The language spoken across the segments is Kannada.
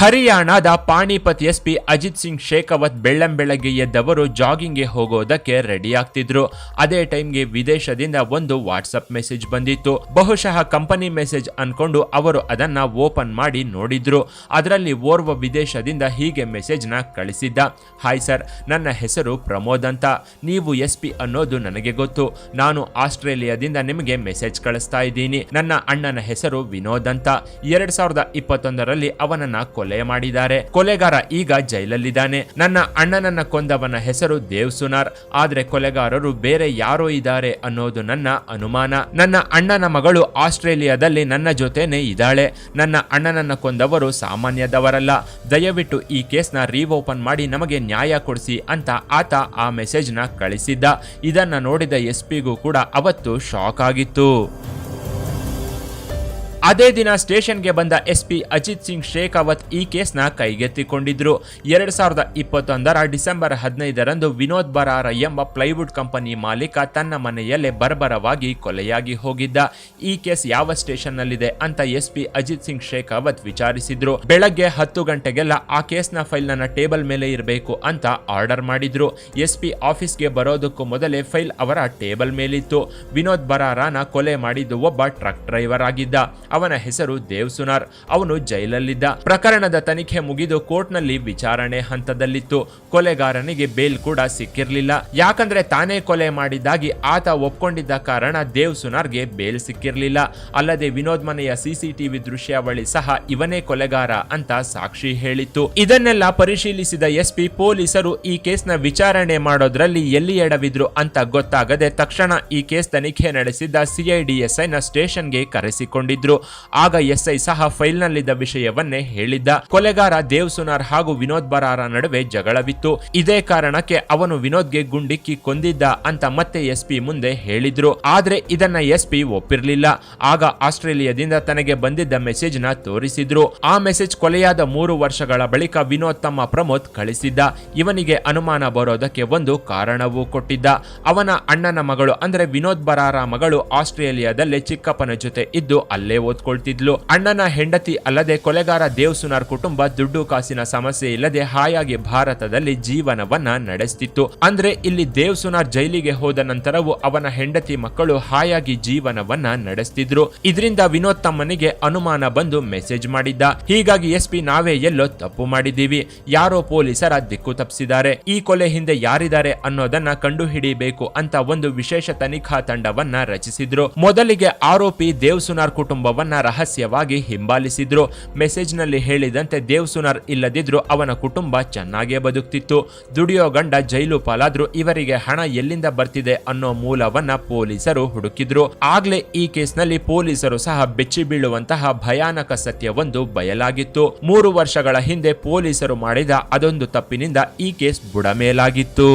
ಹರಿಯಾಣದ ಪಾಣಿಪತ್ ಎಸ್ಪಿ ಅಜಿತ್ ಸಿಂಗ್ ಶೇಖಾವತ್ ಬೆಳ್ಳಂಬೆಳಗ್ಗೆ ಎದ್ದವರು ಜಾಗಿಂಗ್ಗೆ ಹೋಗೋದಕ್ಕೆ ರೆಡಿ ಆಗ್ತಿದ್ರು. ಅದೇ ಟೈಮ್ಗೆ ವಿದೇಶದಿಂದ ಒಂದು ವಾಟ್ಸಪ್ ಮೆಸೇಜ್ ಬಂದಿತ್ತು. ಬಹುಶಃ ಕಂಪನಿ ಮೆಸೇಜ್ ಅನ್ಕೊಂಡು ಅವರು ಅದನ್ನ ಓಪನ್ ಮಾಡಿ ನೋಡಿದ್ರು. ಅದರಲ್ಲಿ ಓರ್ವ ವಿದೇಶದಿಂದ ಹೀಗೆ ಮೆಸೇಜ್ನ ಕಳಿಸಿದ್ದ. ಹಾಯ್ ಸರ್ ನನ್ನ ಹೆಸರು ಪ್ರಮೋದ್ ಅಂತ. ನೀವು ಎಸ್ ಪಿ ಅನ್ನೋದು ನನಗೆ ಗೊತ್ತು. ನಾನು ಆಸ್ಟ್ರೇಲಿಯಾದಿಂದ ನಿಮಗೆ ಮೆಸೇಜ್ ಕಳಿಸ್ತಾ ಇದ್ದೀನಿ. ನನ್ನ ಅಣ್ಣನ ಹೆಸರು ವಿನೋದ್ ಅಂತ. ಎರಡ್ ಸಾವಿರದ ಇಪ್ಪತ್ತೊಂದರಲ್ಲಿ ಅವನನ್ನ ಮಾಡಿದ್ದಾರೆ. ಕೊಲೆಗಾರ ಈಗ ಜೈಲಲ್ಲಿದ್ದಾನೆ. ನನ್ನ ಅಣ್ಣನನ್ನ ಕೊಂದವನ ಹೆಸರು ದೇವ್ ಸುನಾರ್ ಆದ್ರೆ ಕೊಲೆಗಾರರು ಬೇರೆ ಯಾರೋ ಇದ್ದಾರೆ ಅನ್ನೋದು ನನ್ನ ಅನುಮಾನ. ನನ್ನ ಅಣ್ಣನ ಮಗಳು ಆಸ್ಟ್ರೇಲಿಯಾದಲ್ಲಿ ನನ್ನ ಜೊತೆನೆ ಇದ್ದಾಳೆ. ನನ್ನ ಅಣ್ಣನನ್ನ ಕೊಂದವರು ಸಾಮಾನ್ಯದವರಲ್ಲ. ದಯವಿಟ್ಟು ಈ ಕೇಸ್ನ ರೀಓಪನ್ ಮಾಡಿ ನಮಗೆ ನ್ಯಾಯ ಕೊಡಿಸಿ ಅಂತ ಆತ ಆ ಮೆಸೇಜ್ನ ಕಳಿಸಿದ್ದ. ಇದನ್ನ ನೋಡಿದ ಎಸ್ ಪಿಗೂ ಕೂಡ ಅವತ್ತು ಶಾಕ್ ಆಗಿತ್ತು. ಅದೇ ದಿನ ಸ್ಟೇಷನ್ಗೆ ಬಂದ ಎಸ್ಪಿ ಅಜಿತ್ ಸಿಂಗ್ ಶೇಖಾವತ್ ಈ ಕೇಸ್ನ ಕೈಗೆತ್ತಿಕೊಂಡಿದ್ರು. ಎರಡ್ ಸಾವಿರದ ಇಪ್ಪತ್ತೊಂದರ ಡಿಸೆಂಬರ್ ಹದಿನೈದರಂದು ವಿನೋದ್ ಬರಾರ ಎಂಬ ಪ್ಲೈವುಡ್ ಕಂಪನಿ ಮಾಲೀಕ ತನ್ನ ಮನೆಯಲ್ಲೇ ಬರ್ಬರವಾಗಿ ಕೊಲೆಯಾಗಿ ಹೋಗಿದ್ದ. ಈ ಕೇಸ್ ಯಾವ ಸ್ಟೇಷನ್ನಲ್ಲಿದೆ ಅಂತ ಎಸ್ಪಿ ಅಜಿತ್ ಸಿಂಗ್ ಶೇಖಾವತ್ ವಿಚಾರಿಸಿದ್ರು. ಬೆಳಗ್ಗೆ ಹತ್ತು ಗಂಟೆಗೆಲ್ಲ ಆ ಕೇಸ್ನ ಫೈಲ್ ನನ್ನ ಟೇಬಲ್ ಮೇಲೆ ಇರಬೇಕು ಅಂತ ಆರ್ಡರ್ ಮಾಡಿದ್ರು. ಎಸ್ಪಿ ಆಫೀಸ್ಗೆ ಬರೋದಕ್ಕೂ ಮೊದಲೇ ಫೈಲ್ ಅವರ ಟೇಬಲ್ ಮೇಲಿತ್ತು. ವಿನೋದ್ ಬರಾರನ ಕೊಲೆ ಮಾಡಿದ್ದು ಒಬ್ಬ ಟ್ರಕ್ ಡ್ರೈವರ್ ಆಗಿದ್ದ. ಅವನ ಹೆಸರು ದೇವ್ ಸುನಾರ್ ಅವನು ಜೈಲಲ್ಲಿದ್ದ. ಪ್ರಕರಣದ ತನಿಖೆ ಮುಗಿದು ಕೋರ್ಟ್ನಲ್ಲಿ ವಿಚಾರಣೆ ಹಂತದಲ್ಲಿತ್ತು. ಕೊಲೆಗಾರನಿಗೆ ಬೇಲ್ ಕೂಡ ಸಿಕ್ಕಿರಲಿಲ್ಲ. ಯಾಕಂದ್ರೆ ತಾನೇ ಕೊಲೆ ಮಾಡಿದ್ದಾಗಿ ಆತ ಒಪ್ಕೊಂಡಿದ್ದ ಕಾರಣ ದೇವ್ ಸುನಾರ್ಗೆ ಬೇಲ್ ಸಿಕ್ಕಿರಲಿಲ್ಲ. ಅಲ್ಲದೆ ವಿನೋದ್ ಮನೆಯ ಸಿಸಿಟಿವಿ ದೃಶ್ಯಾವಳಿ ಸಹ ಇವನೇ ಕೊಲೆಗಾರ ಅಂತ ಸಾಕ್ಷಿ ಹೇಳಿತ್ತು. ಇದನ್ನೆಲ್ಲ ಪರಿಶೀಲಿಸಿದ ಎಸ್ಪಿ ಪೊಲೀಸರು ಈ ಕೇಸ್ನ ವಿಚಾರಣೆ ಮಾಡೋದ್ರಲ್ಲಿ ಎಲ್ಲಿ ಎಡವಿದ್ರು ಅಂತ ಗೊತ್ತಾಗದೆ ತಕ್ಷಣ ಈ ಕೇಸ್ ತನಿಖೆ ನಡೆಸಿದ್ದ ಸಿಐಡಿಎಸ್ಐನ ಸ್ಟೇಷನ್ಗೆ ಕರೆಸಿಕೊಂಡಿದ್ರು. ಆಗ ಎಸ್ಐ ಸಹ ಫೈಲ್ನಲ್ಲಿದ್ದ ವಿಷಯವನ್ನೇ ಹೇಳಿದ್ದ. ಕೊಲೆಗಾರ ದೇವ್ ಸುನಾರ್ ಹಾಗೂ ವಿನೋದ್ ಬರಾರ ನಡುವೆ ಜಗಳವಿತ್ತು. ಇದೇ ಕಾರಣಕ್ಕೆ ಅವನು ವಿನೋದ್ಗೆ ಗುಂಡಿಕ್ಕಿ ಕೊಂದಿದ್ದ ಅಂತ ಮತ್ತೆ ಎಸ್ಪಿ ಮುಂದೆ ಹೇಳಿದ್ರು. ಆದ್ರೆ ಇದನ್ನ ಎಸ್ಪಿ ಒಪ್ಪಿರ್ಲಿಲ್ಲ. ಆಗ ಆಸ್ಟ್ರೇಲಿಯಾದಿಂದ ತನಗೆ ಬಂದಿದ್ದ ಮೆಸೇಜ್ನ ತೋರಿಸಿದ್ರು. ಆ ಮೆಸೇಜ್ ಕೊಲೆಯಾದ ಮೂರು ವರ್ಷಗಳ ಬಳಿಕ ವಿನೋದ್ ತಮ್ಮ ಪ್ರಮೋದ್ ಕಳಿಸಿದ್ದ. ಇವನಿಗೆ ಅನುಮಾನ ಬರೋದಕ್ಕೆ ಒಂದು ಕಾರಣವೂ ಕೊಟ್ಟಿದ್ದ. ಅವನ ಅಣ್ಣನ ಮಗಳು ಅಂದ್ರೆ ವಿನೋದ್ ಬರಾರ ಮಗಳು ಆಸ್ಟ್ರೇಲಿಯಾದಲ್ಲೇ ಚಿಕ್ಕಪ್ಪನ ಜೊತೆ ಇದ್ದು ಅಲ್ಲೇ ಓದ್ಕೊಳ್ತಿದ್ಲು. ಅಣ್ಣನ ಹೆಂಡತಿ ಅಲ್ಲದೆ ಕೊಲೆಗಾರ ದೇವ್ ಸುನಾರ್ ಕುಟುಂಬ ದುಡ್ಡು ಕಾಸಿನ ಸಮಸ್ಯೆ ಇಲ್ಲದೆ ಹಾಯಾಗಿ ಭಾರತದಲ್ಲಿ ಜೀವನವನ್ನ ನಡೆಸ್ತಿತ್ತು. ಅಂದ್ರೆ ಇಲ್ಲಿ ದೇವ್ ಸುನಾರ್ ಜೈಲಿಗೆ ಹೋದ ನಂತರವೂ ಅವನ ಹೆಂಡತಿ ಮಕ್ಕಳು ಹಾಯಾಗಿ ಜೀವನವನ್ನ ನಡೆಸ್ತಿದ್ರು. ಇದರಿಂದ ವಿನೋದ್ ತಮ್ಮನಿಗೆ ಅನುಮಾನ ಬಂದು ಮೆಸೇಜ್ ಮಾಡಿದ್ದ. ಹೀಗಾಗಿ ಎಸ್ ಪಿ ನಾವೇ ಎಲ್ಲೋ ತಪ್ಪು ಮಾಡಿದ್ದೀವಿ. ಯಾರೋ ಪೊಲೀಸರ ದಿಕ್ಕು ತಪ್ಪಿಸಿದ್ದಾರೆ. ಈ ಕೊಲೆ ಹಿಂದೆ ಯಾರಿದ್ದಾರೆ ಅನ್ನೋದನ್ನ ಕಂಡು ಹಿಡಿಬೇಕು ಅಂತ ಒಂದು ವಿಶೇಷ ತನಿಖಾ ತಂಡವನ್ನ ರಚಿಸಿದ್ರು. ಮೊದಲಿಗೆ ಆರೋಪಿ ದೇವ್ ಸುನಾರ್ ಕುಟುಂಬವನ್ನ ರಹಸ್ಯವಾಗಿ ಹಿಂಬಾಲಿಸಿದ್ರು. ಮೆಸೇಜ್ನಲ್ಲಿ ಹೇಳಿದಂತೆ ದೇವ್ಸುನರ್ ಇಲ್ಲದಿದ್ರು ಅವನ ಕುಟುಂಬ ಚೆನ್ನಾಗೇ ಬದುಕ್ತಿತ್ತು. ದುಡಿಯೋ ಗಂಡ ಜೈಲು ಪಾಲಾದ್ರೂ ಇವರಿಗೆ ಹಣ ಎಲ್ಲಿಂದ ಬರ್ತಿದೆ ಅನ್ನೋ ಮೂಲವನ್ನ ಪೊಲೀಸರು ಹುಡುಕಿದ್ರು. ಆಗ್ಲೇ ಈ ಕೇಸ್ನಲ್ಲಿ ಪೊಲೀಸರು ಸಹ ಬೆಚ್ಚಿ ಬೀಳುವಂತಹ ಭಯಾನಕ ಸತ್ಯವೊಂದು ಬಯಲಾಗಿತ್ತು. ಮೂರು ವರ್ಷಗಳ ಹಿಂದೆ ಪೊಲೀಸರು ಮಾಡಿದ ಅದೊಂದು ತಪ್ಪಿನಿಂದ ಈ ಕೇಸ್ ಬುಡಮೇಲಾಗಿತ್ತು.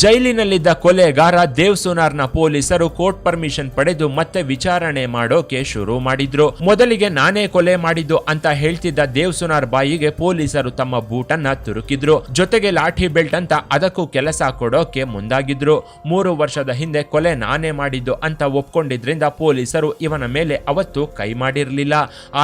ಜೈಲಿನಲ್ಲಿದ್ದ ಕೊಲೆಗಾರ ದೇವ್ ಸುನಾರ್ನ ಪೊಲೀಸರು ಕೋರ್ಟ್ ಪರ್ಮಿಷನ್ ಪಡೆದು ಮತ್ತೆ ವಿಚಾರಣೆ ಮಾಡೋಕೆ ಶುರು ಮಾಡಿದ್ರು. ಮೊದಲಿಗೆ ನಾನೇ ಕೊಲೆ ಮಾಡಿದ್ದು ಅಂತ ಹೇಳ್ತಿದ್ದ ದೇವ್ ಸುನಾರ್ ಬಾಯಿಗೆ ಪೊಲೀಸರು ತಮ್ಮ ಬೂಟನ್ನ ತುರುಕಿದ್ರು. ಜೊತೆಗೆ ಲಾಠಿ ಬೆಲ್ಟ್ ಅಂತ ಅದಕ್ಕೂ ಕೆಲಸ ಕೊಡೋಕೆ ಮುಂದಾಗಿದ್ರು. ಮೂರು ವರ್ಷದ ಹಿಂದೆ ಕೊಲೆ ನಾನೇ ಮಾಡಿದ್ದು ಅಂತ ಒಪ್ಕೊಂಡಿದ್ರಿಂದ ಪೊಲೀಸರು ಇವನ ಮೇಲೆ ಅವತ್ತು ಕೈ ಮಾಡಿರಲಿಲ್ಲ.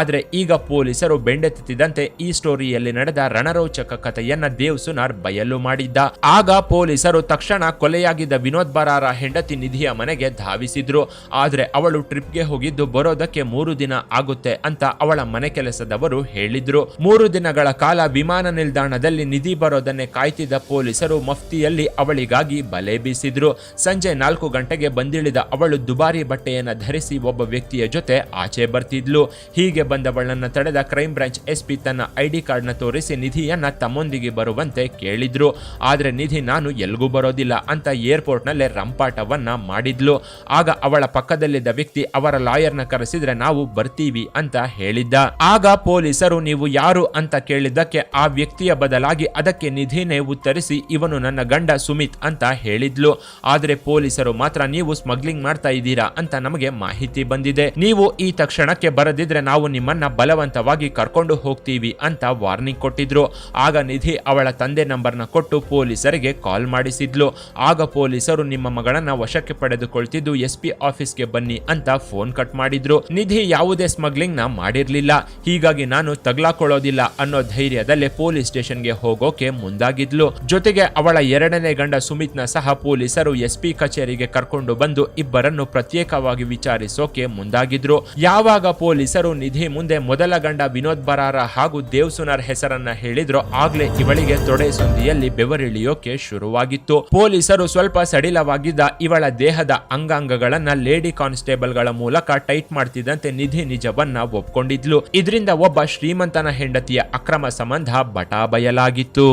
ಆದ್ರೆ ಈಗ ಪೊಲೀಸರು ಬೆಂಡೆತ್ತಿದಂತೆ ಈ ಸ್ಟೋರಿಯಲ್ಲಿ ನಡೆದ ರಣರೋಚಕ ಕಥೆಯನ್ನ ದೇವ್ ಸುನಾರ್ ಬಯಲು ಮಾಡಿದ್ದ. ಆಗ ಪೊಲೀಸರು ತಕ್ಷಣ ಕೊಲೆಯಾಗಿದ್ದ ವಿನೋದ್ ಬರಾರ ಹೆಂಡತಿ ನಿಧಿಯ ಮನೆಗೆ ಧಾವಿಸಿದ್ರು. ಆದರೆ ಅವಳು ಟ್ರಿಪ್ಗೆ ಹೋಗಿದ್ದು ಬರೋದಕ್ಕೆ ಮೂರು ದಿನ ಆಗುತ್ತೆ ಅಂತ ಅವಳ ಮನೆ ಕೆಲಸದವರು ಹೇಳಿದ್ರು. ಮೂರು ದಿನಗಳ ಕಾಲ ವಿಮಾನ ನಿಲ್ದಾಣದಲ್ಲಿ ನಿಧಿ ಬರೋದನ್ನೇ ಕಾಯ್ತಿದ್ದ ಪೊಲೀಸರು ಮಫ್ತಿಯಲ್ಲಿ ಅವಳಿಗಾಗಿ ಬಲೆ ಬೀಸಿದ್ರು. ಸಂಜೆ ನಾಲ್ಕು ಗಂಟೆಗೆ ಬಂದಿಳಿದ ಅವಳು ದುಬಾರಿ ಬಟ್ಟೆಯನ್ನು ಧರಿಸಿ ಒಬ್ಬ ವ್ಯಕ್ತಿಯ ಜೊತೆ ಆಚೆ ಬರ್ತಿದ್ಲು. ಹೀಗೆ ಬಂದವಳನ್ನು ತಡೆದ ಕ್ರೈಮ್ ಬ್ರಾಂಚ್ ಎಸ್ಪಿ ತನ್ನ ಐಡಿ ಕಾರ್ಡ್ನ ತೋರಿಸಿ ನಿಧಿಯನ್ನ ತಮ್ಮೊಂದಿಗೆ ಬರುವಂತೆ ಕೇಳಿದ್ರು. ಆದರೆ ನಿಧಿ ನಾನು ಎಲ್ಗೂ ಬರೋದಿಲ್ಲ ಅಂತ ಏರ್ಪೋರ್ಟ್ ನಲ್ಲೇ ರಂಪಾಟವನ್ನ ಮಾಡಿದ್ಲು. ಆಗ ಅವಳ ಪಕ್ಕದಲ್ಲಿದ್ದ ವ್ಯಕ್ತಿ ಅವರ ಲಾಯರ್ನ ಕರೆಸಿದ್ರೆ ನಾವು ಬರ್ತೀವಿ ಅಂತ ಹೇಳಿದ್ದ. ಆಗ ಪೊಲೀಸರು ನೀವು ಯಾರು ಅಂತ ಕೇಳಿದ್ದಕ್ಕೆ ಆ ವ್ಯಕ್ತಿಯ ಬದಲಾಗಿ ಅದಕ್ಕೆ ನಿಧಿನೇ ಉತ್ತರಿಸಿ ಇವನು ನನ್ನ ಗಂಡ ಸುಮಿತ್ ಅಂತ ಹೇಳಿದ್ಲು. ಆದ್ರೆ ಪೊಲೀಸರು ಮಾತ್ರ ನೀವು ಸ್ಮಗ್ಲಿಂಗ್ ಮಾಡ್ತಾ ಇದ್ದೀರಾ ಅಂತ ನಮಗೆ ಮಾಹಿತಿ ಬಂದಿದೆ. ನೀವು ಈ ತಕ್ಷಣಕ್ಕೆ ಬರದಿದ್ರೆ ನಾವು ನಿಮ್ಮನ್ನ ಬಲವಂತವಾಗಿ ಕರ್ಕೊಂಡು ಹೋಗ್ತೀವಿ ಅಂತ ವಾರ್ನಿಂಗ್ ಕೊಟ್ಟಿದ್ರು. ಆಗ ನಿಧಿ ಅವಳ ತಂದೆ ನಂಬರ್ನ ಕೊಟ್ಟು ಪೊಲೀಸರಿಗೆ ಕಾಲ್ ಮಾಡಿಸಿದ್ಲು. ಬಂದಿದ್ಲು ಆಗ ಪೊಲೀಸರು ನಿಮ್ಮ ಮಗಳನ್ನ ವಶಕ್ಕೆ ಪಡೆದುಕೊಳ್ತಿದ್ದು ಎಸ್ ಪಿ ಆಫೀಸ್ಗೆ ಬನ್ನಿ ಅಂತ ಫೋನ್ ಕಟ್ ಮಾಡಿದ್ರು. ನಿಧಿ ಯಾವುದೇ ಸ್ಮಗ್ಲಿಂಗ್ನ ಮಾಡಿರ್ಲಿಲ್ಲ. ಹೀಗಾಗಿ ನಾನು ತಗ್ಲಾಕೊಳ್ಳೋದಿಲ್ಲ ಅನ್ನೋ ಧೈರ್ಯದಲ್ಲಿ ಪೊಲೀಸ್ ಸ್ಟೇಷನ್ಗೆ ಹೋಗೋಕೆ ಮುಂದಾಗಿದ್ಲು. ಜೊತೆಗೆ ಅವಳ ಎರಡನೇ ಗಂಡ ಸುಮಿತ್ನ ಸಹ ಪೊಲೀಸರು ಎಸ್ ಪಿ ಕಚೇರಿಗೆ ಕರ್ಕೊಂಡು ಬಂದು ಇಬ್ಬರನ್ನು ಪ್ರತ್ಯೇಕವಾಗಿ ವಿಚಾರಿಸೋಕೆ ಮುಂದಾಗಿದ್ರು. ಯಾವಾಗ ಪೊಲೀಸರು ನಿಧಿ ಮುಂದೆ ಮೊದಲ ಗಂಡ ವಿನೋದ್ ಬರಾರ ಹಾಗೂ ದೇವ್ ಸುನಾರ್ ಹೆಸರನ್ನ ಹೇಳಿದ್ರು ಆಗ್ಲೇ ಇವಳಿಗೆ ತೊಡೆ ಸಂದಿಯಲ್ಲಿ ಬೆವರಿಳಿಯೋಕೆ ಶುರುವಾಗಿತ್ತು. ಪೊಲೀಸರು ಸ್ವಲ್ಪ ಸಡಿಲವಾಗಿದ್ದ ಇವಳ ದೇಹದ ಅಂಗಾಂಗಗಳನ್ನ ಲೇಡಿ ಕಾನ್ಸ್ಟೇಬಲ್ಗಳ ಮೂಲಕ ಟೈಟ್ ಮಾಡ್ತಿದ್ದಂತೆ ನಿಧಿ ನಿಜವನ್ನ ಒಪ್ಕೊಂಡಿದ್ಲು. ಇದರಿಂದ ಒಬ್ಬ ಶ್ರೀಮಂತನ ಹೆಂಡತಿಯ ಅಕ್ರಮ ಸಂಬಂಧ ಬಟಾ ಬಯಲಾಗಿತ್ತು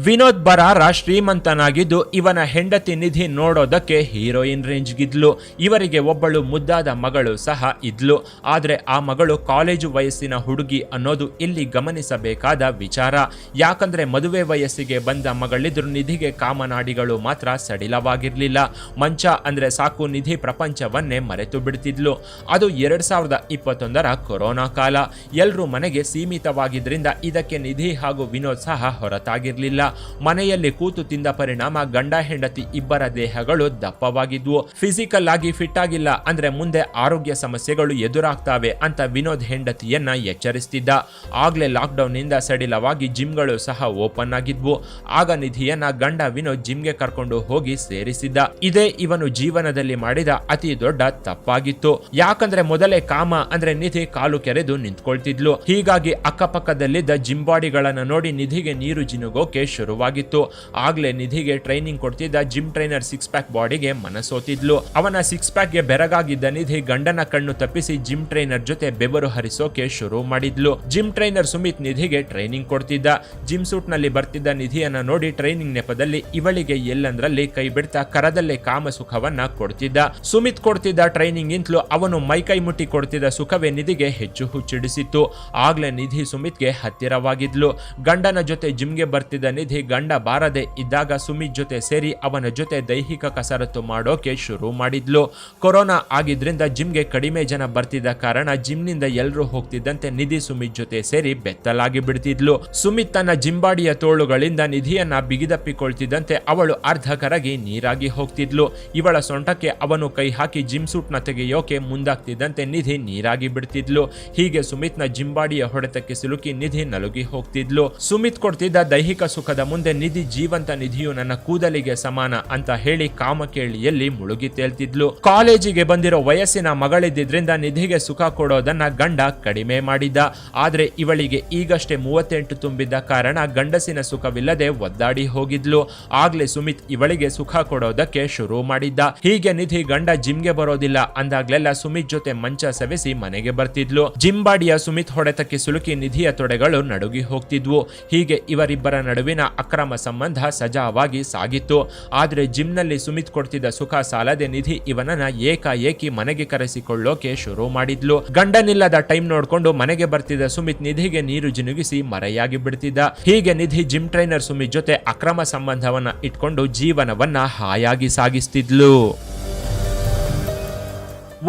ವಿನೋದ್ ಬರಾರ ಶ್ರೀಮಂತನಾಗಿದ್ದು ಇವನ ಹೆಂಡತಿ ನಿಧಿ ನೋಡೋದಕ್ಕೆ ಹೀರೋಯಿನ್ ರೇಂಜ್ಗಿದ್ಲು. ಇವರಿಗೆ ಒಬ್ಬಳು ಮುದ್ದಾದ ಮಗಳು ಸಹ ಇದ್ಲು. ಆದರೆ ಆ ಮಗಳು ಕಾಲೇಜು ವಯಸ್ಸಿನ ಹುಡುಗಿ ಅನ್ನೋದು ಇಲ್ಲಿ ಗಮನಿಸಬೇಕಾದ ವಿಚಾರ. ಯಾಕಂದ್ರೆ ಮದುವೆ ವಯಸ್ಸಿಗೆ ಬಂದ ಮಗಳಿದ್ರು ನಿಧಿಗೆ ಕಾಮನಾಡಿಗಳು ಮಾತ್ರ ಸಡಿಲವಾಗಿರಲಿಲ್ಲ. ಮಂಚ ಅಂದ್ರೆ ಸಾಕು ನಿಧಿ ಪ್ರಪಂಚವನ್ನೇ ಮರೆತು ಬಿಡ್ತಿದ್ಲು. ಅದು ಎರಡ್ ಸಾವಿರದ ಇಪ್ಪತ್ತೊಂದರ ಕೊರೋನಾ ಕಾಲ. ಎಲ್ಲರೂ ಮನೆಗೆ ಸೀಮಿತವಾಗಿದ್ದರಿಂದ ಇದಕ್ಕೆ ನಿಧಿ ಹಾಗೂ ವಿನೋದ್ ಸಹ ಹೊರತಾಗಿರ್ಲಿಲ್ಲ. ಮನೆಯಲ್ಲಿ ಕೂತು ತಿಂದ ಪರಿಣಾಮ ಗಂಡ, ಹೆಂಡತಿ ಇಬ್ಬರ ದೇಹಗಳು ದಪ್ಪವಾಗಿದ್ವು. ಫಿಸಿಕಲ್ ಆಗಿ ಫಿಟ್ ಆಗಿಲ್ಲ ಅಂದ್ರೆ ಮುಂದೆ ಆರೋಗ್ಯ ಸಮಸ್ಯೆಗಳು ಎದುರಾಗ್ತಾವೆ ಅಂತ ವಿನೋದ್ ಹೆಂಡತಿಯನ್ನ ಎಚ್ಚರಿಸ್ತಿದ್ದ. ಆಗ್ಲೇ ಲಾಕ್ಡೌನ್ನಿಂದ ಸಡಿಲವಾಗಿ ಜಿಮ್ಗಳು ಸಹ ಓಪನ್ ಆಗಿದ್ವು. ಆಗ ನಿಧಿಯನ್ನ ಗಂಡ ವಿನೋದ್ ಜಿಮ್ಗೆ ಕರ್ಕೊಂಡು ಹೋಗಿ ಸೇರಿಸಿದ್ದ. ಇದೇ ಇವನು ಜೀವನದಲ್ಲಿ ಮಾಡಿದ ಅತಿ ದೊಡ್ಡ ತಪ್ಪಾಗಿತ್ತು. ಯಾಕಂದ್ರೆ ಮೊದಲೇ ಕಾಮ ಅಂದ್ರೆ ನಿಧಿ ಕಾಲು ಕೆರೆದು ನಿಂತ್ಕೊಳ್ತಿದ್ಲು. ಹೀಗಾಗಿ ಅಕ್ಕಪಕ್ಕದಲ್ಲಿದ್ದ ಜಿಮ್ ಬಾಡಿಗಳನ್ನ ನೋಡಿ ನಿಧಿಗೆ ನೀರು ಜಿನುಗೋಕೆ ಶುರುವಾಗಿತ್ತು. ಆಗ್ಲೇ ನಿಧಿಗೆ ಟ್ರೈನಿಂಗ್ ಕೊಡ್ತಿದ್ದ ಜಿಮ್ ಟ್ರೈನರ್ ಸಿಕ್ಸ್ ಪ್ಯಾಕ್ ಬಾಡಿಗೆ ಮನಸೋತಿದ್ಲು. ಅವನ ಸಿಕ್ಸ್ ಪ್ಯಾಕ್ಗೆ ಬೆರಗಾಗಿದ್ದ ನಿಧಿ ಗಂಡನ ಕಣ್ಣು ತಪ್ಪಿಸಿ ಜಿಮ್ ಟ್ರೈನರ್ ಜೊತೆ ಬೆವರು ಹರಿಸೋಕೆ ಶುರು ಮಾಡಿದ್ಲು. ಜಿಮ್ ಟ್ರೈನರ್ ಸುಮಿತ್ ನಿಧಿಗೆ ಟ್ರೈನಿಂಗ್ ಕೊಡ್ತಿದ್ದ. ಜಿಮ್ ಸೂಟ್ನಲ್ಲಿ ಬರ್ತಿದ್ದ ನಿಧಿಯನ್ನ ನೋಡಿ ಟ್ರೈನಿಂಗ್ ನೆಪದಲ್ಲಿ ಇವಳಿಗೆ ಎಲ್ಲಂದ್ರಲ್ಲಿ ಕೈ ಬಿಡ್ತಾ ಕರದಲ್ಲೇ ಕಾಮ ಸುಖವನ್ನ ಕೊಡ್ತಿದ್ದ. ಸುಮಿತ್ ಕೊಡ್ತಿದ್ದ ಟ್ರೈನಿಂಗ್ ಇಂತಲೂ ಅವನು ಮೈ ಕೈ ಮುಟ್ಟಿ ಕೊಡ್ತಿದ್ದ ಸುಖವೇ ನಿಧಿಗೆ ಹೆಚ್ಚು ಹುಚ್ಚಿಡಿಸಿತ್ತು. ಆಗ್ಲೇ ನಿಧಿ ಸುಮಿತ್ಗೆ ಹತ್ತಿರವಾಗಿದ್ಲು. ಗಂಡನ ಜೊತೆ ಜಿಮ್ಗೆ ಬರ್ತಿದ್ದ ನಿಧಿ ಗಂಡ ಬಾರದೆ ಇದ್ದಾಗ ಸುಮಿತ್ ಜೊತೆ ಸೇರಿ ಅವನ ಜೊತೆ ದೈಹಿಕ ಕಸರತ್ತು ಮಾಡೋಕೆ ಶುರು ಮಾಡಿದ್ಲು. ಕೊರೋನಾ ಆಗಿದ್ರಿಂದ ಜಿಮ್ಗೆ ಕಡಿಮೆ ಜನ ಬರ್ತಿದ್ದ ಕಾರಣ ಜಿಮ್ನಿಂದ ಎಲ್ಲರೂ ಹೋಗ್ತಿದ್ದಂತೆ ನಿಧಿ ಸುಮಿತ್ ಜೊತೆ ಸೇರಿ ಬೆತ್ತಲಾಗಿ ಬಿಡ್ತಿದ್ಲು. ಸುಮಿತ್ ತನ್ನ ಜಿಂಬಾಡಿಯ ತೋಳುಗಳಿಂದ ನಿಧಿಯನ್ನ ಬಿಗಿದಪ್ಪಿಕೊಳ್ತಿದ್ದಂತೆ ಅವಳು ಅರ್ಧ ಕರಗಿ ನೀರಾಗಿ ಹೋಗ್ತಿದ್ಲು. ಇವಳ ಸೊಂಟಕ್ಕೆ ಅವನು ಕೈ ಹಾಕಿ ಜಿಮ್ ಸೂಟ್ನ ತೆಗೆಯೋಕೆ ಮುಂದಾಗ್ತಿದ್ದಂತೆ ನಿಧಿ ನೀರಾಗಿ ಬಿಡ್ತಿದ್ಲು. ಹೀಗೆ ಸುಮಿತ್ನ ಜಿಂಬಾಡಿಯ ಹೊಡೆತಕ್ಕೆ ಸಿಲುಕಿ ನಿಧಿ ನಲುಗಿ ಹೋಗ್ತಿದ್ಲು. ಸುಮಿತ್ ಕೊಡ್ತಿದ್ದ ದೈಹಿಕ ಸುಖದ ಮುಂದೆ ನಿಧಿ ಜೀವಂತ ನಿಧಿಯು ನನ್ನ ಕೂದಲಿಗೆ ಸಮಾನ ಅಂತ ಹೇಳಿ ಕಾಮಕೇಳಿಯಲ್ಲಿ ಮುಳುಗಿ ತೇಲ್ತಿದ್ಲು. ಕಾಲೇಜಿಗೆ ಬಂದಿರೋ ವಯಸ್ಸಿನ ಮಗಳಿದ್ದಿದ್ರಿಂದ ನಿಧಿಗೆ ಸುಖ ಕೊಡೋದನ್ನ ಗಂಡ ಕಡಿಮೆ ಮಾಡಿದ್ದ ಆದ್ರೆ ಇವಳಿಗೆ ಈಗಷ್ಟೇ ಮೂವತ್ತೆಂಟು ತುಂಬಿದ್ದ ಕಾರಣ ಗಂಡಸಿನ ಸುಖವಿಲ್ಲದೆ ಒದ್ದಾಡಿ ಹೋಗಿದ್ಲು. ಆಗ್ಲೇ ಸುಮಿತ್ ಇವಳಿಗೆ ಸುಖ ಕೊಡೋದಕ್ಕೆ ಶುರು ಮಾಡಿದ್ದ. ಹೀಗೆ ನಿಧಿ ಗಂಡ ಜಿಮ್ಗೆ ಬರೋದಿಲ್ಲ ಅಂದಾಗ್ಲೆಲ್ಲ ಸುಮಿತ್ ಜೊತೆ ಮಂಚ ಸವೆಸಿ ಮನೆಗೆ ಬರ್ತಿದ್ಲು. ಜಿಂಬಾಡಿಯ ಬಾಡಿಯ ಸುಮಿತ್ ಹೊಡೆತಕ್ಕೆ ಸುಲುಕಿ ನಿಧಿಯ ತೊಡೆಗಳು ನಡುಗಿ ಹೋಗ್ತಿದ್ವು. ಹೀಗೆ ಇವರಿಬ್ಬರ ನಡುವಿನ ಅಕ್ರಮ ಸಂಬಂಧ ಸಜಾವಾಗಿ ಸಾಗಿತ್ತು. ಆದರೆ ಜಿಮ್ನಲ್ಲಿ ಸುಮಿತ್ ಕೊಡ್ತಿದ್ದ ಸುಖ ಸಾಲದೆ ನಿಧಿ ಇವನನ್ನ ಏಕಾಏಕಿ ಮನೆಗೆ ಕರೆಸಿಕೊಳ್ಳೋಕೆ ಶುರು ಮಾಡಿದ್ಲು. ಗಂಡನಿಲ್ಲದ ಟೈಮ್ ನೋಡ್ಕೊಂಡು ಮನೆಗೆ ಬರ್ತಿದ್ದ ಸುಮಿತ್ ನಿಧಿಗೆ ನೀರು ಜಿನುಗಿಸಿ ಮರೆಯಾಗಿ ಬಿಡ್ತಿದ್ದ. ಹೀಗೆ ನಿಧಿ ಜಿಮ್ ಟ್ರೈನರ್ ಸುಮಿತ್ ಜೊತೆ ಅಕ್ರಮ ಸಂಬಂಧವನ್ನ ಇಟ್ಕೊಂಡು ಜೀವನವನ್ನ ಹಾಯಾಗಿ ಸಾಗಿಸ್ತಿದ್ಲು.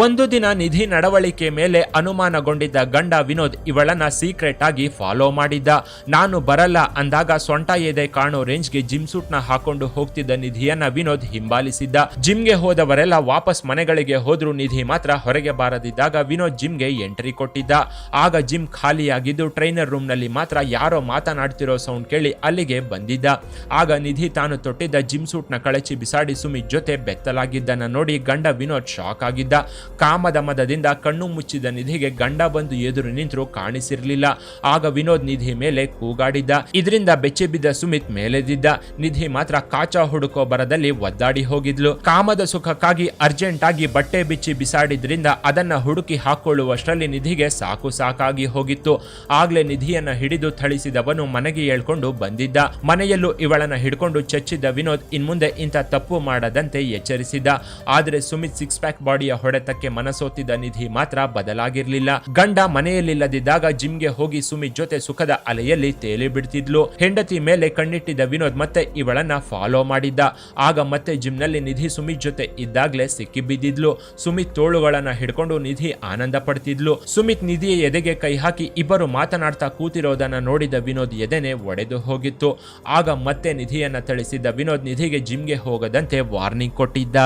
ಒಂದು ದಿನ ನಿಧಿ ನಡವಳಿಕೆ ಮೇಲೆ ಅನುಮಾನಗೊಂಡಿದ್ದ ಗಂಡ ವಿನೋದ್ ಇವಳನ್ನ ಸೀಕ್ರೆಟ್ ಆಗಿ ಫಾಲೋ ಮಾಡಿದ್ದ. ನಾನು ಬರಲ್ಲ ಅಂದಾಗ ಸೊಂಟ ಎದೆ ಕಾಣೋ ರೇಂಜ್ಗೆ ಜಿಮ್ ಸೂಟ್ನ ಹಾಕೊಂಡು ಹೋಗ್ತಿದ್ದ ನಿಧಿಯನ್ನ ವಿನೋದ್ ಹಿಂಬಾಲಿಸಿದ್ದ. ಜಿಮ್ಗೆ ಹೋದವರೆಲ್ಲ ವಾಪಸ್ ಮನೆಗಳಿಗೆ ಹೋದ್ರು ನಿಧಿ ಮಾತ್ರ ಹೊರಗೆ ಬಾರದಿದ್ದಾಗ ವಿನೋದ್ ಜಿಮ್ಗೆ ಎಂಟ್ರಿ ಕೊಟ್ಟಿದ್ದ. ಆಗ ಜಿಮ್ ಖಾಲಿಯಾಗಿದ್ದು ಟ್ರೈನರ್ ರೂಮ್ನಲ್ಲಿ ಮಾತ್ರ ಯಾರೋ ಮಾತನಾಡ್ತಿರೋ ಸೌಂಡ್ ಕೇಳಿ ಅಲ್ಲಿಗೆ ಬಂದಿದ್ದ. ಆಗ ನಿಧಿ ತಾನು ತೊಟ್ಟಿದ್ದ ಜಿಮ್ ಸೂಟ್ನ ಕಳಚಿ ಬಿಸಾಡಿ ಸುಮಿತ್ ಜೊತೆ ಬೆತ್ತಲಾಗಿದ್ದನ್ನ ನೋಡಿ ಗಂಡ ವಿನೋದ್ ಶಾಕ್ ಆಗಿದ್ದ. ಕಾಮದ ಮದದಿಂದ ಕಣ್ಣು ಮುಚ್ಚಿದ ನಿಧಿಗೆ ಗಂಡ ಬಂದು ಎದುರು ನಿಂತರೂ ಕಾಣಿಸಿರಲಿಲ್ಲ. ಆಗ ವಿನೋದ್ ನಿಧಿ ಮೇಲೆ ಕೂಗಾಡಿದ್ದ. ಇದರಿಂದ ಬೆಚ್ಚಿ ಬಿದ್ದ ಸುಮಿತ್ ಮೇಲೆದಿದ್ದ ನಿಧಿ ಮಾತ್ರ ಕಾಚಾ ಹುಡುಕೋ ಬರದಲ್ಲಿ ಒದ್ದಾಡಿ ಹೋಗಿದ್ಲು. ಕಾಮದ ಸುಖಕ್ಕಾಗಿ ಅರ್ಜೆಂಟ್ ಆಗಿ ಬಟ್ಟೆ ಬಿಚ್ಚಿ ಬಿಸಾಡಿದ್ರಿಂದ ಅದನ್ನ ಹುಡುಕಿ ಹಾಕೊಳ್ಳುವಷ್ಟರಲ್ಲಿ ನಿಧಿಗೆ ಸಾಕು ಸಾಕಾಗಿ ಹೋಗಿತ್ತು. ಆಗ್ಲೇ ನಿಧಿಯನ್ನ ಹಿಡಿದು ಥಳಿಸಿದವನು ಮನೆಗೆ ಹೇಳ್ಕೊಂಡು ಬಂದಿದ್ದ. ಮನೆಯಲ್ಲೂ ಇವಳನ್ನ ಹಿಡ್ಕೊಂಡು ಚಚ್ಚಿದ್ದ ವಿನೋದ್ ಇನ್ಮುಂದೆ ಇಂಥ ತಪ್ಪು ಮಾಡದಂತೆ ಎಚ್ಚರಿಸಿದ್ದ. ಆದರೆ ಸುಮಿತ್ ಸಿಕ್ಸ್ ಪ್ಯಾಕ್ ಬಾಡಿಯ ಹೊಡೆತಕ್ಕೆ ಜೀವನಕ್ಕೆ ಮನಸೋತಿದ್ದ ನಿಧಿ ಮಾತ್ರ ಬದಲಾಗಿರ್ಲಿಲ್ಲ. ಗಂಡ ಮನೆಯಲ್ಲಿಲ್ಲದಿದ್ದಾಗ ಜಿಮ್ಗೆ ಹೋಗಿ ಸುಮಿತ್ ಜೊತೆ ಸುಖದ ಅಲೆಯಲ್ಲಿ ತೇಲಿ ಬಿಡ್ತಿದ್ಲು. ಹೆಂಡತಿ ಮೇಲೆ ಕಣ್ಣಿಟ್ಟಿದ್ದ ವಿನೋದ್ ಮತ್ತೆ ಇವಳನ್ನ ಫಾಲೋ ಮಾಡಿದ್ದ. ಆಗ ಮತ್ತೆ ಜಿಮ್ನಲ್ಲಿ ನಿಧಿ ಸುಮಿತ್ ಜೊತೆ ಇದ್ದಾಗ್ಲೇ ಸಿಕ್ಕಿ ಬಿದ್ದಿದ್ಲು ಸುಮಿತ್ ತೋಳುಗಳನ್ನ ಹಿಡ್ಕೊಂಡು ನಿಧಿ ಆನಂದ ಪಡ್ತಿದ್ಲು. ಸುಮಿತ್ ನಿಧಿಯ ಎದೆಗೆ ಕೈ ಹಾಕಿ ಇಬ್ಬರು ಮಾತನಾಡ್ತಾ ಕೂತಿರೋದನ್ನ ನೋಡಿದ ವಿನೋದ್ ಎದೆನೆ ಒಡೆದು ಹೋಗಿತ್ತು. ಆಗ ಮತ್ತೆ ನಿಧಿಯನ್ನ ಥಳಿಸಿದ್ದ ವಿನೋದ್ ನಿಧಿಗೆ ಜಿಮ್ಗೆ ಹೋಗದಂತೆ ವಾರ್ನಿಂಗ್ ಕೊಟ್ಟಿದ್ದ.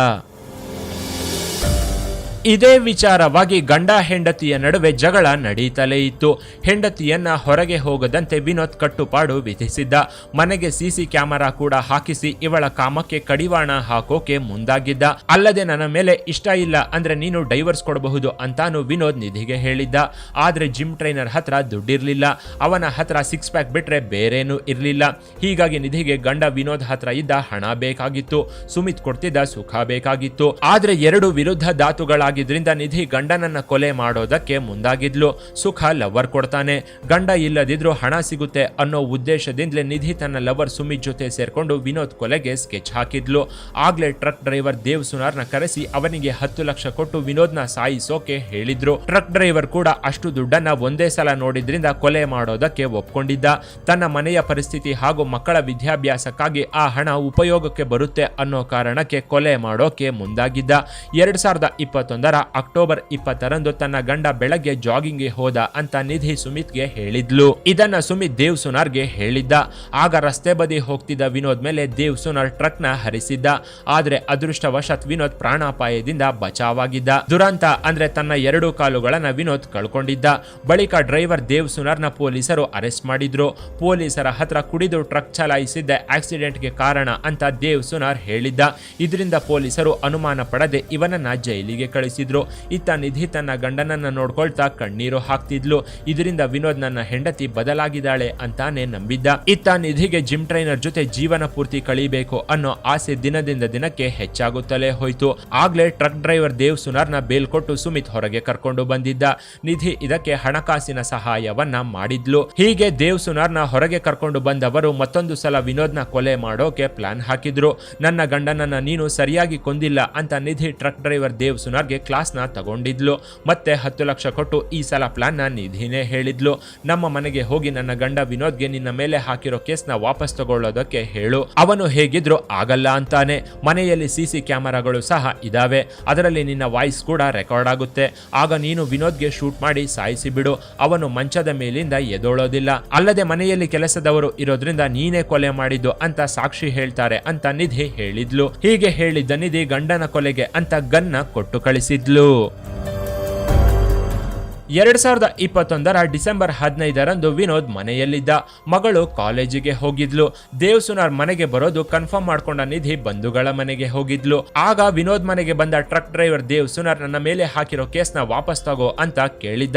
ಇದೇ ವಿಚಾರವಾಗಿ ಗಂಡ ಹೆಂಡತಿಯ ನಡುವೆ ಜಗಳ ನಡೀತಲೇ ಇತ್ತು. ಹೆಂಡತಿಯನ್ನ ಹೊರಗೆ ಹೋಗದಂತೆ ವಿನೋದ್ ಕಟ್ಟುಪಾಡು ವಿಧಿಸಿದ್ದ. ಮನೆಗೆ ಸಿಸಿ ಕ್ಯಾಮೆರಾ ಕೂಡ ಹಾಕಿಸಿ ಇವಳ ಕಾಮಕ್ಕೆ ಕಡಿವಾಣ ಹಾಕೋಕೆ ಮುಂದಾಗಿದ್ದ. ಅಲ್ಲದೆ ನನ್ನ ಮೇಲೆ ಇಷ್ಟ ಇಲ್ಲ ಅಂದ್ರೆ ನೀನು ಡೈವರ್ಸ್ ಕೊಡಬಹುದು ಅಂತಾನು ವಿನೋದ್ ನಿಧಿಗೆ ಹೇಳಿದ್ದ. ಆದ್ರೆ ಜಿಮ್ ಟ್ರೈನರ್ ಹತ್ರ ದುಡ್ಡಿರ್ಲಿಲ್ಲ. ಅವನ ಹತ್ರ ಸಿಕ್ಸ್ ಪ್ಯಾಕ್ ಬಿಟ್ರೆ ಬೇರೇನೂ ಇರಲಿಲ್ಲ. ಹೀಗಾಗಿ ನಿಧಿಗೆ ಗಂಡ ವಿನೋದ್ ಹತ್ರ ಇದ್ದ ಹಣ ಬೇಕಾಗಿತ್ತು. ಸುಮಿತ್ ಕೊಡ್ತಿದ್ದ ಸುಖ ಬೇಕಾಗಿತ್ತು. ಆದ್ರೆ ಎರಡು ವಿರುದ್ಧ ಧಾತುಗಳಾಗಿದ್ರಿಂದ ನಿಧಿ ಗಂಡನನ್ನ ಕೊಲೆ ಮಾಡೋದಕ್ಕೆ ಮುಂದಾಗಿದ್ಲು. ಸುಖ ಲವರ್ ಕೊಡ್ತಾನೆ. ಗಂಡ ಇಲ್ಲದಿದ್ರೂ ಹಣ ಸಿಗುತ್ತೆ ಅನ್ನೋ ಉದ್ದೇಶದಿಂದಲೇ ನಿಧಿ ತನ್ನ ಲವರ್ ಸುಮಿತ್ ಜೊತೆ ಸೇರ್ಕೊಂಡು ವಿನೋದ್ ಕೊಲೆಗೆ ಸ್ಕೆಚ್ ಹಾಕಿದ್ಲು. ಆಗ್ಲೇ ಟ್ರಕ್ ಡ್ರೈವರ್ ದೇವ್ ಸುನಾರ್ನ ಕರೆಸಿ ಅವನಿಗೆ ಹತ್ತು ಲಕ್ಷ ಕೊಟ್ಟು ವಿನೋದ್ನ ಸಾಯಿಸೋಕೆ ಹೇಳಿದ್ರು. ಟ್ರಕ್ ಡ್ರೈವರ್ ಕೂಡ ಅಷ್ಟು ದುಡ್ಡನ್ನ ಒಂದೇ ಸಲ ನೋಡಿದ್ರಿಂದ ಕೊಲೆ ಮಾಡೋದಕ್ಕೆ ಒಪ್ಕೊಂಡಿದ್ದ. ತನ್ನ ಮನೆಯ ಪರಿಸ್ಥಿತಿ ಹಾಗೂ ಮಕ್ಕಳ ವಿದ್ಯಾಭ್ಯಾಸಕ್ಕಾಗಿ ಆ ಹಣ ಉಪಯೋಗಕ್ಕೆ ಬರುತ್ತೆ ಅನ್ನೋ ಕಾರಣಕ್ಕೆ ಕೊಲೆ ಮಾಡೋಕೆ ಮುಂದಾಗಿದ್ದ. ಎರಡ್ ಸಾವಿರದ ಇಪ್ಪತ್ತೊಂದರ ಅಕ್ಟೋಬರ್ ಇಪ್ಪತ್ತರಂದು ತನ್ನ ಗಂಡ ಬೆಳಗ್ಗೆ ಜಾಗಿಂಗ್ಗೆ ಹೋದ ಅಂತ ನಿಧಿ ಸುಮಿತ್ಗೆ ಹೇಳಿದ್ಲು. ಇದನ್ನ ಸುಮಿತ್ ದೇವ್ ಸುನಾರ್ಗೆ ಹೇಳಿದ್ದ. ಆಗ ರಸ್ತೆ ಬದಿ ಹೋಗ್ತಿದ್ದ ವಿನೋದ್ ಮೇಲೆ ದೇವ್ ಸುನಾರ್ ಟ್ರಕ್ನ ಹರಿಸಿದ್ದ. ಆದ್ರೆ ಅದೃಷ್ಟವಶಾತ್ ವಿನೋದ್ ಪ್ರಾಣಾಪಾಯದಿಂದ ಬಚಾವಾಗಿದ್ದ. ದುರಂತ ಅಂದ್ರೆ ತನ್ನ ಎರಡು ಕಾಲುಗಳನ್ನ ವಿನೋದ್ ಕಳ್ಕೊಂಡಿದ್ದ. ಬಳಿಕ ಡ್ರೈವರ್ ದೇವ್ ಸುನಾರ್ನ ಪೊಲೀಸರು ಅರೆಸ್ಟ್ ಮಾಡಿದ್ರು. ಪೊಲೀಸರ ಹತ್ರ ಕುಡಿದು ಟ್ರಕ್ ಚಲಾಯಿಸಿದ್ದ ಆಕ್ಸಿಡೆಂಟ್ಗೆ ಕಾರಣ ಅಂತ ದೇವ್ ಸುನಾರ್ ಹೇಳಿದ್ದ. ಇದರಿಂದ ಪೊಲೀಸರು ಅನುಮಾನ ಪಡದೆ ಇವನನ್ನ ಜೈಲಿಗೆ ಕಳಿಸಿದ್ರು. ಇತ್ತ ನಿಧಿ ತನ್ನ ಗಂಡನನ್ನ ನೋಡ್ಕೊಳ್ತಾ ಕಣ್ಣೀರು ಹಾಕ್ತಿದ್ಲು. ಇದರಿಂದ ವಿನೋದ್ ನನ್ನ ಹೆಂಡತಿ ಬದಲಾಗಿದ್ದಾಳೆ ಅಂತಾನೆ ನಂಬಿದ್ದ. ಇತ್ತ ನಿಧಿಗೆ ಜಿಮ್ ಟ್ರೈನರ್ ಜೊತೆ ಜೀವನ ಪೂರ್ತಿ ಕಳಿಬೇಕು ಅನ್ನೋ ಆಸೆ ದಿನದಿಂದ ದಿನಕ್ಕೆ ಹೆಚ್ಚಾಗುತ್ತಲೇ ಹೋಯ್ತು. ಆಗ್ಲೇ ಟ್ರಕ್ ಡ್ರೈವರ್ ದೇವ್ ಸುನಾರ್ನ ಬೇಲ್ ಕೊಟ್ಟು ಸುಮಿತ್ ಹೊರಗೆ ಕರ್ಕೊಂಡು ಬಂದಿದ್ದ. ನಿಧಿ ಇದಕ್ಕೆ ಹಣಕಾಸಿನ ಸಹಾಯವನ್ನ ಮಾಡಿದ್ಲು. ಹೀಗೆ ದೇವ್ ಸುನಾರ್ನ ಹೊರಗೆ ಕರ್ಕೊಂಡು ಬಂದವರು ಮತ್ತೊಂದು ಸಲ ವಿನೋದ್ನ ಕೊಲೆ ಮಾಡೋಕೆ ಪ್ಲಾನ್ ಹಾಕಿದ್ರು. ನನ್ನ ಗಂಡನನ್ನ ನೀನು ಸರಿಯಾಗಿ ಕೊಂದಿಲ್ಲ ಅಂತ ನಿಧಿ ಟ್ರಕ್ ಡ್ರೈವರ್ ದೇವ್ ಸುನಾರ್ಗೆ ಕ್ಲಾಸ್ನ ತಗೊಂಡಿದ್ಲು. ಮತ್ತೆ ಹತ್ತು ಲಕ್ಷ ಕೊಟ್ಟು ಈ ಸಲ ಪ್ಲಾನ್ನ ನಿಧಿನೇ ಹೇಳಿದ್ಲು. ನಮ್ಮ ಮನೆಗೆ ಹೋಗಿ ನನ್ನ ಗಂಡ ವಿನೋದ್ಗೆ ನಿನ್ನ ಮೇಲೆ ಹಾಕಿರೋ ಕೇಸ್ನ ವಾಪಸ್ ತಗೊಳ್ಳೋದಕ್ಕೆ ಹೇಳು. ಅವನು ಹೇಗಿದ್ರು ಆಗಲ್ಲ ಅಂತಾನೆ. ಮನೆಯಲ್ಲಿ ಸಿಸಿ ಕ್ಯಾಮೆರಾಗಳು ಸಹ ಇದಾವೆ. ಅದರಲ್ಲಿ ನಿನ್ನ ವಾಯ್ಸ್ ಕೂಡ ರೆಕಾರ್ಡ್ ಆಗುತ್ತೆ. ಆಗ ನೀನು ವಿನೋದ್ಗೆ ಶೂಟ್ ಮಾಡಿ ಸಾಯಿಸಿ ಬಿಡು ಅವನು ಮಂಚದ ಮೇಲಿಂದ ಎದೋಳೋದಿಲ್ಲ. ಅಲ್ಲದೆ ಮನೆಯಲ್ಲಿ ಕೆಲಸದವರು ಇರೋದ್ರಿಂದ ನೀನೇ ಕೊಲೆ ಮಾಡಿದ್ದು ಅಂತ ಸಾಕ್ಷಿ ಹೇಳ್ತಾರೆ ಅಂತ ನಿಧಿ ಹೇಳಿದ್ಲು. ಹೀಗೆ ಹೇಳಿದ್ದ ನಿಧಿ ಗಂಡನ ಕೊಲೆಗೆ ಅಂತ ಗನ್ನ ಕೊಟ್ಟು c'est de l'eau. ಎರಡ್ ಸಾವಿರದ ಇಪ್ಪತ್ತೊಂದರ ಡಿಸೆಂಬರ್ ಹದಿನೈದರಂದು ವಿನೋದ್ ಮನೆಯಲ್ಲಿದ್ದ ಮಗಳು ಕಾಲೇಜಿಗೆ ಹೋಗಿದ್ಲು. ದೇವ್ ಸುನಾರ್ ಮನೆಗೆ ಬರೋದು ಕನ್ಫರ್ಮ್ ಮಾಡ್ಕೊಂಡ ನಿಧಿ ಬಂಧುಗಳ ಮನೆಗೆ ಹೋಗಿದ್ಲು. ಆಗ ವಿನೋದ್ ಮನೆಗೆ ಬಂದ ಟ್ರಕ್ ಡ್ರೈವರ್ ದೇವ್ ಸುನಾರ್ ನನ್ನ ಮೇಲೆ ಹಾಕಿರೋ ಕೇಸ್ನ ವಾಪಸ್ ತಗೋ ಅಂತ ಕೇಳಿದ್ದ.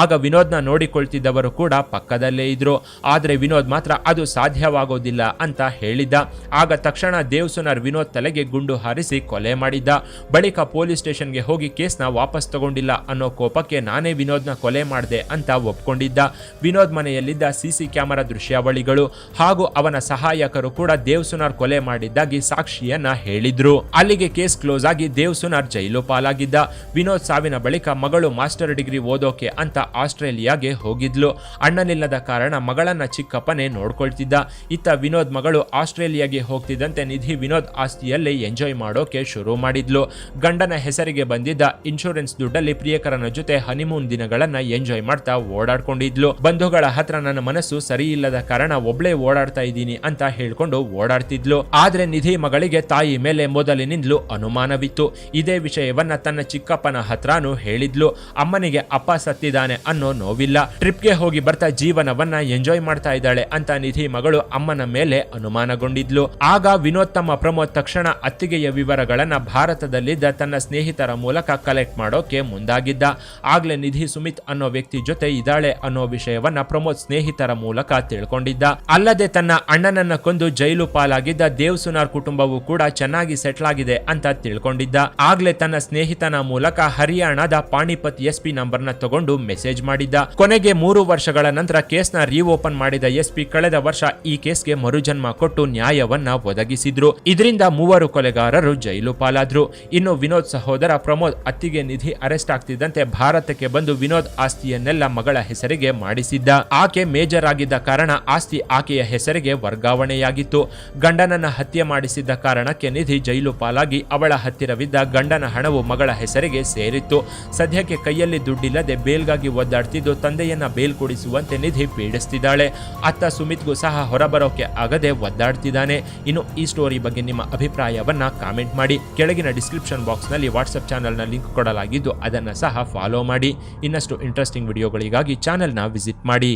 ಆಗ ವಿನೋದ್ನ ನೋಡಿಕೊಳ್ತಿದ್ದವರು ಕೂಡ ಪಕ್ಕದಲ್ಲೇ ಇದ್ರು. ಆದ್ರೆ ವಿನೋದ್ ಮಾತ್ರ ಅದು ಸಾಧ್ಯವಾಗೋದಿಲ್ಲ ಅಂತ ಹೇಳಿದ್ದ. ಆಗ ತಕ್ಷಣ ದೇವ್ ಸುನಾರ್ ವಿನೋದ್ ತಲೆಗೆ ಗುಂಡು ಹಾರಿಸಿ ಕೊಲೆ ಮಾಡಿದ್ದ. ಬಳಿಕ ಪೊಲೀಸ್ ಸ್ಟೇಷನ್ಗೆ ಹೋಗಿ ಕೇಸ್ನ ವಾಪಸ್ ತಗೊಂಡಿಲ್ಲ ಅನ್ನೋ ಕೋಪಕ್ಕೆ ನಾನೇ ವಿನೋದ್ನ ಕೊಲೆ ಮಾಡಿದೆ ಅಂತ ಒಪ್ಕೊಂಡಿದ್ದ. ವಿನೋದ್ ಮನೆಯಲ್ಲಿದ್ದ ಸಿಸಿ ಕ್ಯಾಮೆರಾ ದೃಶ್ಯಾವಳಿಗಳು ಹಾಗೂ ಅವನ ಸಹಾಯಕರು ಕೂಡ ದೇವ್ ಸುನಾರ್ ಕೊಲೆ ಮಾಡಿದ್ದಾಗಿ ಸಾಕ್ಷಿಯನ್ನ ಹೇಳಿದ್ರು. ಅಲ್ಲಿಗೆ ಕೇಸ್ ಕ್ಲೋಸ್ ಆಗಿ ದೇವ್ ಸುನಾರ್ ಜೈಲು ಪಾಲಾಗಿದ್ದ. ವಿನೋದ್ ಸಾವಿನ ಬಳಿಕ ಮಗಳು ಮಾಸ್ಟರ್ ಡಿಗ್ರಿ ಓದೋಕೆ ಅಂತ ಆಸ್ಟ್ರೇಲಿಯಾಗೆ ಹೋಗಿದ್ಲು. ಅಣ್ಣನಿಲ್ಲದ ಕಾರಣ ಮಗಳನ್ನ ಚಿಕ್ಕಪ್ಪನೇ ನೋಡ್ಕೊಳ್ತಿದ್ದ. ಇತ್ತ ವಿನೋದ್ ಮಗಳು ಆಸ್ಟ್ರೇಲಿಯಾಗೆ ಹೋಗ್ತಿದ್ದಂತೆ ನಿಧಿ ವಿನೋದ್ ಆಸ್ತಿಯಲ್ಲಿ ಎಂಜಾಯ್ ಮಾಡೋಕೆ ಶುರು ಮಾಡಿದ್ಲು. ಗಂಡನ ಹೆಸರಿಗೆ ಬಂದಿದ್ದ ಇನ್ಶೂರೆನ್ಸ್ ದುಡ್ಡಲ್ಲಿ ಪ್ರಿಯಕರನ ಜೊತೆ ಹನಿಮೂನ್ ದಿನಗಳನ್ನ ಎಂಜಾಯ್ ಮಾಡ್ತಾ ಓಡಾಡ್ಕೊಂಡಿದ್ಲು. ಬಂಧುಗಳ ಹತ್ರ ನನ್ನ ಮನಸ್ಸು ಸರಿ ಇಲ್ಲದ ಕಾರಣ ಒಬ್ಳೇ ಓಡಾಡ್ತಾ ಇದ್ದೀನಿ ಅಂತ ಹೇಳ್ಕೊಂಡು ಓಡಾಡ್ತಿದ್ಲು. ಆದ್ರೆ ನಿಧಿ ಮಗಳಿಗೆ ತಾಯಿ ಮೇಲೆ ಮೊದಲಿನಿಂದಲೂ ಅನುಮಾನವಿತ್ತು. ಇದೇ ವಿಷಯವನ್ನ ತನ್ನ ಚಿಕ್ಕಪ್ಪನ ಹತ್ರನೂ ಹೇಳಿದ್ಲು. ಅಮ್ಮನಿಗೆ ಅಪ್ಪ ಸತ್ತಿದ್ದಾನೆ ಅನ್ನೋ ನೋವಿಲ್ಲ. ಟ್ರಿಪ್ಗೆ ಹೋಗಿ ಬರ್ತಾ ಜೀವನವನ್ನ ಎಂಜಾಯ್ ಮಾಡ್ತಾ ಇದ್ದಾಳೆ ಅಂತ ನಿಧಿ ಮಗಳು ಅಮ್ಮನ ಮೇಲೆ ಅನುಮಾನಗೊಂಡಿದ್ಲು. ಆಗ ವಿನೋದ್ ತಮ್ಮ ಪ್ರಮೋದ್ ತಕ್ಷಣ ಅತ್ತಿಗೆಯ ವಿವರಗಳನ್ನ ಭಾರತದಲ್ಲಿದ್ದ ತನ್ನ ಸ್ನೇಹಿತರ ಮೂಲಕ ಕಲೆಕ್ಟ್ ಮಾಡೋಕೆ ಮುಂದಾಗಿದ್ದ. ಆಗ್ಲೇ ನಿಧಿ ಸುಮಿತ್ ಅನ್ನೋ ವ್ಯಕ್ತಿ ಜೊತೆ ಇದ್ದಾಳೆ ಅನ್ನೋ ವಿಷಯವನ್ನ ಪ್ರಮೋದ್ ಸ್ನೇಹಿತರ ಮೂಲಕ ತಿಳ್ಕೊಂಡಿದ್ದ. ಅಲ್ಲದೆ ತನ್ನ ಅಣ್ಣನನ್ನ ಕೊಂದು ಜೈಲು ಪಾಲಾಗಿದ್ದ ದೇವ್ ಸುನಾರ್ ಕುಟುಂಬವು ಕೂಡ ಚೆನ್ನಾಗಿ ಸೆಟ್ಲ್ ಆಗಿದೆ ಅಂತ ತಿಳ್ಕೊಂಡಿದ್ದ. ಆಗ್ಲೇ ತನ್ನ ಸ್ನೇಹಿತನ ಮೂಲಕ ಹರಿಯಾಣದ ಪಾಣಿಪತ್ ಎಸ್ ಪಿ ನಂಬರ್ನ ತಗೊಂಡು ಮೆಸೇಜ್ ಮಾಡಿದ್ದ. ಕೊನೆಗೆ ಮೂರು ವರ್ಷಗಳ ನಂತರ ಕೇಸ್ನ ರೀಓಪನ್ ಮಾಡಿದ ಎಸ್ ಪಿ ಕಳೆದ ವರ್ಷ ಈ ಕೇಸ್ಗೆ ಮರುಜನ್ಮ ಕೊಟ್ಟು ನ್ಯಾಯವನ್ನ ಒದಗಿಸಿದ್ರು. ಇದರಿಂದ ಮೂವರು ಕೊಲೆಗಾರರು ಜೈಲು ಪಾಲಾದ್ರು. ಇನ್ನು ವಿನೋದ್ ಸಹೋದರ ಪ್ರಮೋದ್ ಅತ್ತಿಗೆ ನಿಧಿ ಅರೆಸ್ಟ್ ಆಗ್ತಿದ್ದಂತೆ ಭಾರತಕ್ಕೆ ಬಂದು ವಿನೋದ್ ಆಸ್ತಿಯನ್ನೆಲ್ಲ ಮಗಳ ಹೆಸರಿಗೆ ಮಾಡಿಸಿದ್ದ. ಆಕೆ ಮೇಜರ್ ಆಗಿದ್ದ ಕಾರಣ ಆಸ್ತಿ ಆಕೆಯ ಹೆಸರಿಗೆ ವರ್ಗಾವಣೆಯಾಗಿತ್ತು. ಗಂಡನನ್ನ ಹತ್ಯೆ ಮಾಡಿಸಿದ್ದ ಕಾರಣಕ್ಕೆ ನಿಧಿ ಜೈಲು ಪಾಲಾಗಿ ಅವಳ ಹತ್ತಿರವಿದ್ದ ಗಂಡನ ಹಣವು ಮಗಳ ಹೆಸರಿಗೆ ಸೇರಿತ್ತು. ಸದ್ಯಕ್ಕೆ ಕೈಯಲ್ಲಿ ದುಡ್ಡಿಲ್ಲದೆ ಬೇಲ್ಗಾಗಿ ಒದ್ದಾಡ್ತಿದ್ದು ತಂದೆಯನ್ನ ಬೇಲ್ ಕೊಡಿಸುವಂತೆ ನಿಧಿ ಪೀಡಿಸ್ತಿದ್ದಾಳೆ. ಅತ್ತ ಸುಮಿತ್ಗೂ ಸಹ ಹೊರಬರೋಕೆ ಆಗದೆ ಒದ್ದಾಡ್ತಿದ್ದಾನೆ. ಇನ್ನು ಈ ಸ್ಟೋರಿ ಬಗ್ಗೆ ನಿಮ್ಮ ಅಭಿಪ್ರಾಯವನ್ನ ಕಾಮೆಂಟ್ ಮಾಡಿ. ಕೆಳಗಿನ ಡಿಸ್ಕ್ರಿಪ್ಷನ್ ಬಾಕ್ಸ್ನಲ್ಲಿ ವಾಟ್ಸಪ್ ಚಾನಲ್ನ ಲಿಂಕ್ ಕೊಡಲಾಗಿದ್ದು ಅದನ್ನು ಸಹ ಫಾಲೋ ಮಾಡಿ. ಇನ್ನಷ್ಟು ಇಂಟ್ರೆಸ್ಟಿಂಗ್ ವಿಡಿಯೋಗಳಿಗಾಗಿ ಚಾನೆಲ್ನ ವಿಸಿಟ್ ಮಾಡಿ.